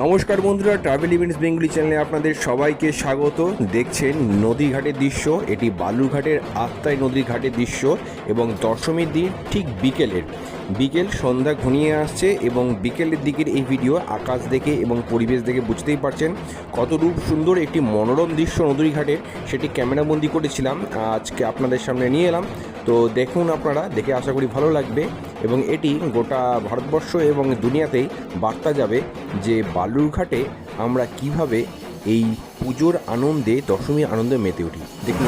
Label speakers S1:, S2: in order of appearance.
S1: নমস্কার বন্ধুরা travel events Bengali চ্যানেলে আপনাদের সবাইকে স্বাগত। দেখছেন নদীঘাটের দৃশ্য, এটি বালুরঘাটের আত্মাই নদীর ঘাটের দৃশ্য এবং দশমীর দিন ঠিক বিকেলের। বিকেল, সন্ধ্যা ঘনিয়ে আসছে এবং বিকেলের দিকের এই ভিডিও আকাশ দেখে এবং পরিবেশ দেখে বুঝতেই পারছেন কত সুন্দর একটি মনোরম দৃশ্য নদীর ঘাটের সেটি ক্যামেরাবন্দি করেছিলাম, আজকে আপনাদের সামনে নিয়ে এলাম। তো দেখুন আপনারা, দেখে আশা করি ভালো লাগবে এবং এটি গোটা ভারতবর্ষ এবং দুনিয়াতেই বার্তা যাবে যে বালুরঘাটে আমরা কীভাবে এই পুজোর আনন্দে দশমী আনন্দে মেতে উঠি। দেখুন।